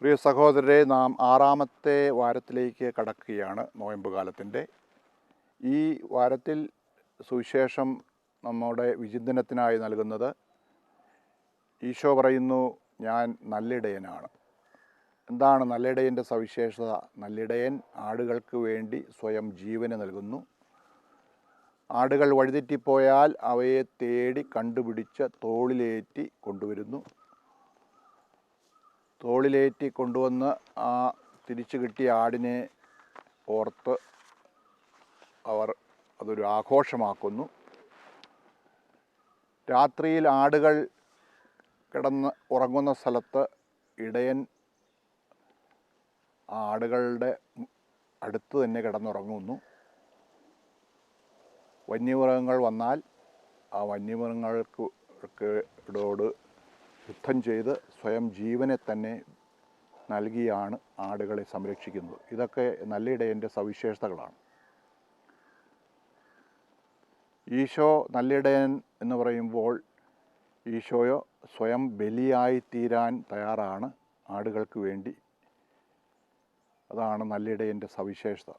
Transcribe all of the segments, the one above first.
പ്രിയ സഹോദരരെ നാം ആറാമത്തെ വാരത്തിലേക്ക് കടക്കുകയാണ് നോയമ്പ് കാലത്തിന്റെ ഈ വാരത്തിൽ സുവിശേഷം നമ്മുടെ വിചിന്തനത്തിനായി നൽകുന്നത് ഈശോ പറയുന്നു ഞാൻ നല്ലിടയനാണ്. എന്താണ് നല്ലിടയന്റെ സവിശേഷത? നല്ലിടയൻ ആടുകൾക്ക് വേണ്ടി സ്വയം ജീവന് നൽകുന്നു. ആടുകൾ വഴിതെറ്റിപ്പോയാൽ അവയെ തേടി കണ്ടുപിടിച്ച് തോളിലേറ്റി കൊണ്ടുവരുന്നു. തോളിലേറ്റി കൊണ്ടുവന്ന് ആ തിരിച്ചു കിട്ടിയ ആടിനെ ഓർത്ത് അവർ അതൊരു ആഘോഷമാക്കുന്നു. രാത്രിയിൽ ആടുകൾ കിടന്ന് ഉറങ്ങുന്ന സ്ഥലത്ത് ഇടയൻ ആ ആടുകളുടെ അടുത്ത് തന്നെ കിടന്നുറങ്ങുന്നു. വന്യമൃഗങ്ങൾ വന്നാൽ ആ വന്യമൃഗങ്ങൾക്ക് ഇടോട് യുദ്ധം ചെയ്ത് സ്വയം ജീവനെ തന്നെ നൽകിയാണ് ആടുകളെ സംരക്ഷിക്കുന്നത്. ഇതൊക്കെ നല്ലിടയന്റെ സവിശേഷതകളാണ്. ഈശോ നല്ലിടയൻ എന്ന് പറയുമ്പോൾ ഈശോയോ സ്വയം ബലിയായി തീരാൻ തയ്യാറാണ് ആടുകൾക്ക് വേണ്ടി. അതാണ് നല്ലിടയന്റെ സവിശേഷത.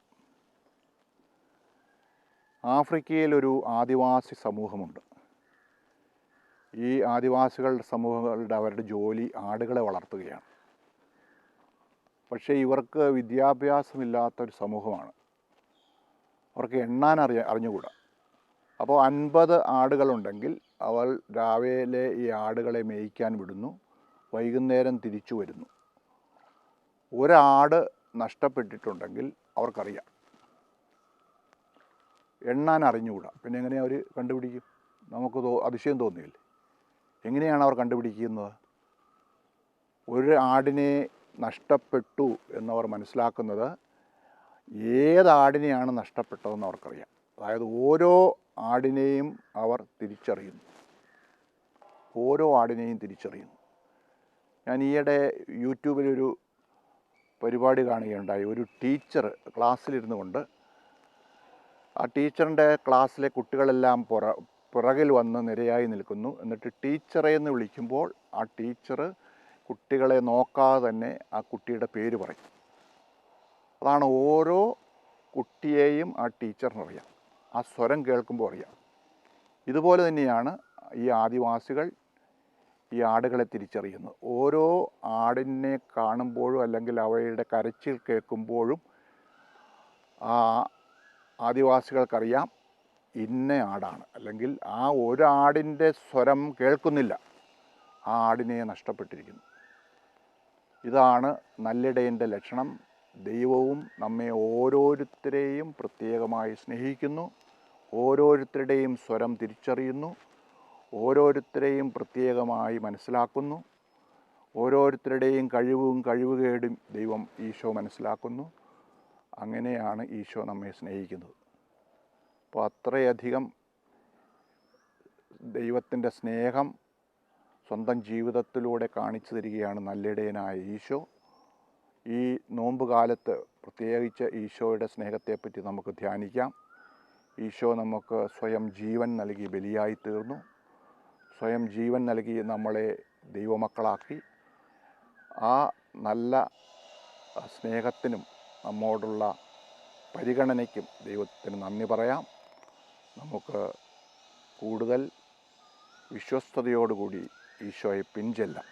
ആഫ്രിക്കയിലൊരു ആദിവാസി സമൂഹമുണ്ട്. ഈ ആദിവാസികളുടെ സമൂഹങ്ങളുടെ അവരുടെ ജോലി ആടുകളെ വളർത്തുകയാണ്. പക്ഷേ ഇവർക്ക് വിദ്യാഭ്യാസമില്ലാത്തൊരു സമൂഹമാണ്. അവർക്ക് എണ്ണാൻ അറിയ അറിഞ്ഞുകൂടാ. അപ്പോൾ അൻപത് ആടുകളുണ്ടെങ്കിൽ അവൾ രാവിലെ ഈ ആടുകളെ മേയ്ക്കാൻ വിടുന്നു വൈകുന്നേരം തിരിച്ചു വരുന്നു. ഒരാട് നഷ്ടപ്പെട്ടിട്ടുണ്ടെങ്കിൽ അവർക്കറിയാം. എണ്ണാൻ അറിഞ്ഞുകൂടാ. പിന്നെ എങ്ങനെ അവർ കണ്ടുപിടിക്കും? നമുക്ക് തോ അതിശയം തോന്നിയില്ലേ? എങ്ങനെയാണ് അവർ കണ്ടുപിടിക്കുന്നത്? ഒരു ആടിനെ നഷ്ടപ്പെട്ടു എന്നവർ മനസ്സിലാക്കുന്നത് ഏതാടിനെയാണ് നഷ്ടപ്പെട്ടതെന്ന് അവർക്കറിയാം. അതായത് ഓരോ ആടിനെയും അവർ തിരിച്ചറിയുന്നു. ഓരോ ആടിനെയും തിരിച്ചറിയുന്നു. ഞാൻ ഈയിടെ യൂട്യൂബിലൊരു പരിപാടി കാണുകയുണ്ടായി. ഒരു ടീച്ചർ ക്ലാസ്സിലിരുന്നു കൊണ്ട് ആ ടീച്ചറിന്റെ ക്ലാസ്സിലെ കുട്ടികളെല്ലാം പുറ പിറകിൽ വന്ന് നിരയായി നിൽക്കുന്നു. എന്നിട്ട് ടീച്ചറെ എന്ന് വിളിക്കുമ്പോൾ ആ ടീച്ചർ കുട്ടികളെ നോക്കാതെ തന്നെ ആ കുട്ടിയുടെ പേര് പറയും. അതാണ് ഓരോ കുട്ടിയെയും ആ ടീച്ചറിനറിയാം. ആ സ്വരം കേൾക്കുമ്പോൾ അറിയാം. ഇതുപോലെ തന്നെയാണ് ഈ ആദിവാസികൾ ഈ ആടുകളെ തിരിച്ചറിയുന്നത്. ഓരോ ആടിനെ കാണുമ്പോഴും അല്ലെങ്കിൽ അവയുടെ കരച്ചിൽ കേൾക്കുമ്പോഴും ആ ആദിവാസികൾക്കറിയാം. ഇന്ന ആടാണ്. അല്ലെങ്കിൽ ആ ഒരാടിന്റെ സ്വരം കേൾക്കുന്നില്ല. ആ ആടിനെ നഷ്ടപ്പെട്ടിരിക്കുന്നു. ഇതാണ് നല്ലിടയന്റെ ലക്ഷണം. ദൈവവും നമ്മെ ഓരോരുത്തരെയും പ്രത്യേകമായി സ്നേഹിക്കുന്നു. ഓരോരുത്തരുടെയും സ്വരം തിരിച്ചറിയുന്നു. ഓരോരുത്തരെയും പ്രത്യേകമായി മനസ്സിലാക്കുന്നു. ഓരോരുത്തരുടെയും കഴിവും കഴിവുകേടും ദൈവം ഈശോ മനസ്സിലാക്കുന്നു. അങ്ങനെയാണ് ഈശോ നമ്മെ സ്നേഹിക്കുന്നത്. അപ്പോൾ അത്രയധികം ദൈവത്തിന്റെ സ്നേഹം സ്വന്തം ജീവിതത്തിലൂടെ കാണിച്ചു തരികയാണ് നല്ലിടയനായ ഈശോ. ഈ നോമ്പ് കാലത്ത് പ്രത്യേകിച്ച് ഈശോയുടെ സ്നേഹത്തെപ്പറ്റി നമുക്ക് ധ്യാനിക്കാം. ഈശോ നമുക്ക് സ്വയം ജീവൻ നൽകി ബലിയായി തീർന്നു. സ്വയം ജീവൻ നൽകി നമ്മളെ ദൈവമക്കളാക്കി. ആ നല്ല സ്നേഹത്തിനും നമ്മോടുള്ള പരിഗണനയ്ക്കും ദൈവത്തിന് നന്ദി പറയാം. നമുക്ക് കൂടുതൽ വിശ്വസ്തയോടുകൂടി ഈശോയെ പിൻചെല്ലാം.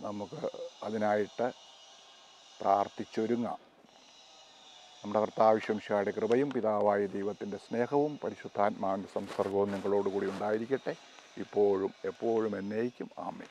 നമുക്ക് അതിനായിട്ട് പ്രാർത്ഥിച്ചൊരുങ്ങാം. നമ്മുടെ കർത്താവിശ്വംശയുടെ കൃപയും പിതാവായ ദൈവത്തിന്റെ സ്നേഹവും പരിശുദ്ധാത്മാവിന്റെ സംസർഗവും നിങ്ങളോടുകൂടി ഉണ്ടായിരിക്കട്ടെ. ഇപ്പോഴും എപ്പോഴും എന്നേക്കും. ആമേ